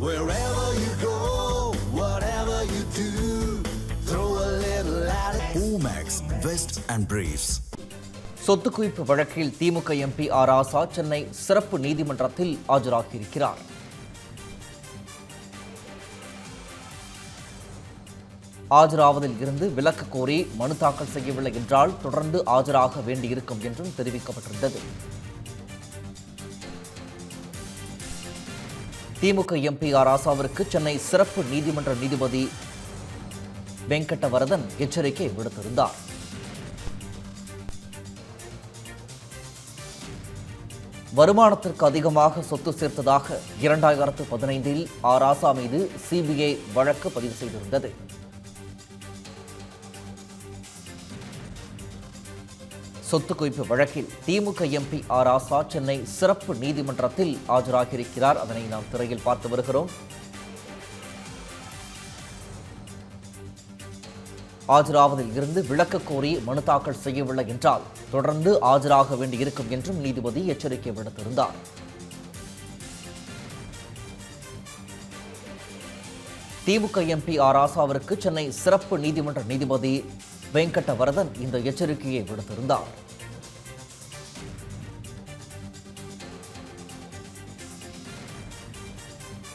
Wherever you go, whatever you do, throw a little at it. Omax, Vest and Briefs. சொத்து குவிப்பு வழக்கில் DMK MP R ஆசா சென்னை சிறப்பு நீதிமன்றத்தில் ஆஜராகியிருக்கிறார் ஆஜராவதில் இருந்து விலக்கு கோரி மனு தாக்கல் செய்யவில்லை என்றால் தொடர்ந்து ஆஜராக வேண்டியிருக்கும் என்றும் தெரிவிக்கப்பட்டிருந்தது திமுக எம்பி ஆர் ஆசாவிற்கு சென்னை சிறப்பு நீதிமன்ற நீதிபதி வெங்கடவரதன் எச்சரிக்கை விடுத்திருந்தார். வருமானத்திற்கு அதிகமாக சொத்து சேர்த்ததாக இரண்டாயிரத்து பதினைந்தில் ஆர் ஆசா மீது சிபிஐ வழக்கு பதிவு செய்திருந்தது. சொத்து குவிப்பு வழக்கில் திமுக எம்பி ஆர் ஆசா சென்னை சிறப்பு நீதிமன்றத்தில் ஆஜராகியிருக்கிறார். அதனை நாம் திரையில் பார்த்து வருகிறோம். ஆஜராவதில் இருந்து விளக்க கோரி மனு தாக்கல் செய்யவில்லை என்றால் தொடர்ந்து ஆஜராக வேண்டியிருக்கும் என்றும் நீதிபதி எச்சரிக்கை விடுத்திருந்தார். திமுக எம்பி ஆர் ஆசாவிற்கு சென்னை சிறப்பு நீதிமன்ற நீதிபதி வெங்கடவரதன் இந்த எச்சரிக்கையை விடுத்திருந்தார்.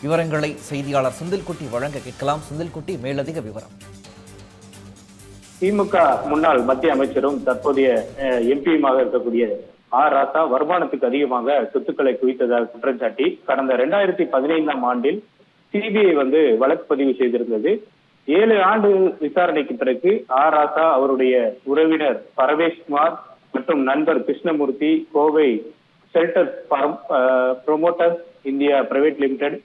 விவரங்களை செய்தியாளர் செந்தில்குட்டி வழங்க கேட்கலாம். செந்தில்குட்டி மேலதிக விவரம். திமுக முன்னாள் மத்திய அமைச்சரும் தற்போதைய எம்பியுமாக இருக்கக்கூடிய ஆர் ராசா வருமானத்துக்கு அதிகமாக சொத்துக்களை குவித்ததாக குற்றம் சாட்டி கடந்த இரண்டாயிரத்தி பதினைந்தாம் ஆண்டில் சிபிஐ வந்து வழக்கு பதிவு செய்திருந்தது. ஏழு ஆண்டு விசாரணைக்கு பிறகு ஆர் ராசா அவருடைய உறவினர் பரவேஷ்குமார் மற்றும் நண்பர் Krishnamurthy Kovai shelter promoter India private limited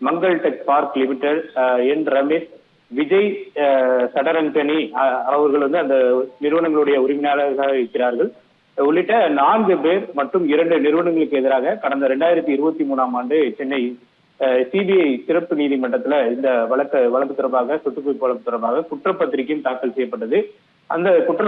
Mangal tech park limited N Ramesh Vijay அஹ், சடரங்கனி அஹ், அவர்கள் வந்து அந்த நிறுவனங்களுடைய உரிமையாளர்களாக இருக்கிறார்கள். உள்ளிட்ட நான்கு பேர் மற்றும் இரண்டு நிறுவனங்களுக்கு எதிராக கடந்த இரண்டாயிரத்தி இருபத்தி மூணாம் ஆண்டு சென்னை சிபிஐ சிறப்பு நீதிமன்றத்துல இந்த வழக்கு வழக்கு தொடர்பாக சொத்துக்குவிப்பு வழக்கு தொடர்பாக குற்றப்பத்திரிகையும் தாக்கல் செய்யப்பட்டது. அந்த குற்ற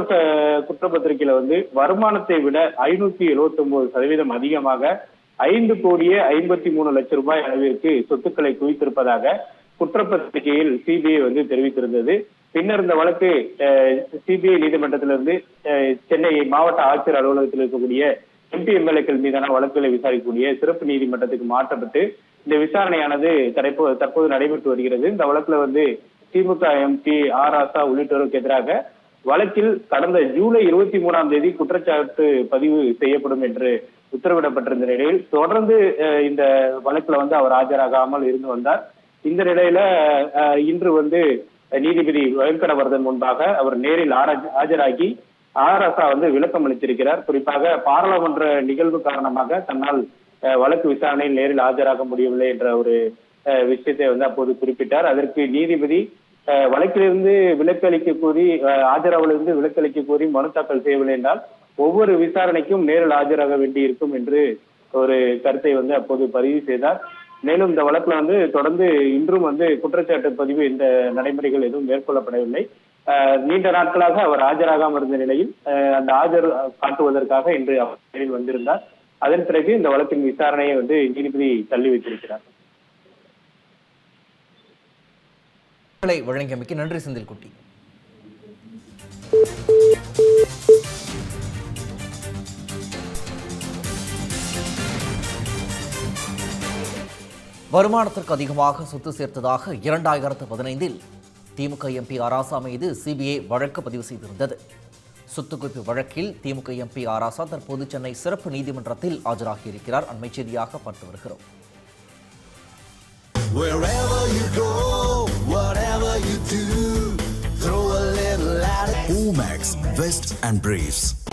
குற்றப்பத்திரிகையில வந்து வருமானத்தை விட ஐநூத்தி எழுபத்தி ஒன்பது சதவீதம் அதிகமாக ஐந்து கோடியே ஐம்பத்தி மூணு லட்சம் ரூபாய் அளவிற்கு சொத்துக்களை குவித்திருப்பதாக குற்றப்பத்திரிகையில் சிபிஐ வந்து தெரிவித்திருந்தது. பின்னர் இந்த வழக்கு சிபிஐ நீதிமன்றத்திலிருந்து சென்னை மாவட்ட ஆட்சியர் அலுவலகத்தில் இருக்கக்கூடிய எம்பி எம்எல்ஏக்கள் மீதான வழக்குகளை விசாரிக்கக்கூடிய சிறப்பு நீதிமன்றத்துக்கு மாற்றப்பட்டு இந்த விசாரணையானது தற்போது தற்போது நடைபெற்று வருகிறது. இந்த வழக்குல வந்து திமுக எம்பி ஆர் ஆசா உள்ளிட்டோருக்கு எதிராக வழக்கில் கடந்த ஜூலை இருபத்தி மூணாம் தேதி குற்றச்சாட்டு பதிவு செய்யப்படும் என்று உத்தரவிடப்பட்டிருந்த நிலையில் தொடர்ந்து அஹ், இந்த வழக்குல வந்து அவர் ஆஜராகாமல் இருந்து வந்தார். இந்த நிலையில அஹ், இன்று வந்து நீதிபதி வெங்கடவர்தன் முன்பாக அவர் நேரில் ஆரா- ஆஜராகி ஆராசா வந்து விளக்கம் அளித்திருக்கிறார். குறிப்பாக பாராளுமன்ற நிகழ்வு காரணமாக தன்னால் வழக்கு விசாரணையில் நேரில் ஆஜராக முடியவில்லை என்ற ஒரு அஹ், விஷயத்தை வந்து அப்போது குறிப்பிட்டார். அதற்கு நீதிபதி அஹ், வழக்கிலிருந்து விலக்கு அளிக்க கோரி அஹ், விலக்கு அளிக்க கோரி மனு தாக்கல் செய்யவில்லை என்றால் ஒவ்வொரு விசாரணைக்கும் நேரில் ஆஜராக வேண்டி இருக்கும் என்று ஒரு கருத்தை வந்து அப்போது பதிவு செய்தார். மேலும் இந்த வழக்குல வந்து தொடர்ந்து இன்றும் வந்து குற்றச்சாட்டு பதிவு இந்த நடைமுறைகள் எதுவும் மேற்கொள்ளப்படவில்லை. நீண்ட நாட்களாக அவர் ஆஜராகாமல் இருந்த நிலையில் அஹ், அந்த ஆஜர் காட்டுவதற்காக இன்று அவர் நேரில் வந்திருந்தார். அதன் பிறகு இந்த வழக்கின் விசாரணையை வந்து நீதிபதி தள்ளி வைத்திருக்கிறார். வழங்கியமைக்கு நன்றி செந்தில்குட்டி வருமானத்திற்கு அதிகமாக சொத்து சேர்த்ததாக இரண்டாயிரத்து பதினைந்தில் திமுக எம்பி அராசா மீது சிபிஐ வழக்கு பதிவு செய்திருந்தது. சொத்து குவிப்பு வழக்கில் திமுக எம்பி ஆராசா தற்போது சென்னை சிறப்பு நீதிமன்றத்தில் ஆஜராகியிருக்கிறார் அண்மைச் செய்தியாக பார்த்து வருகிறோம். Omax, Vest and Briefs.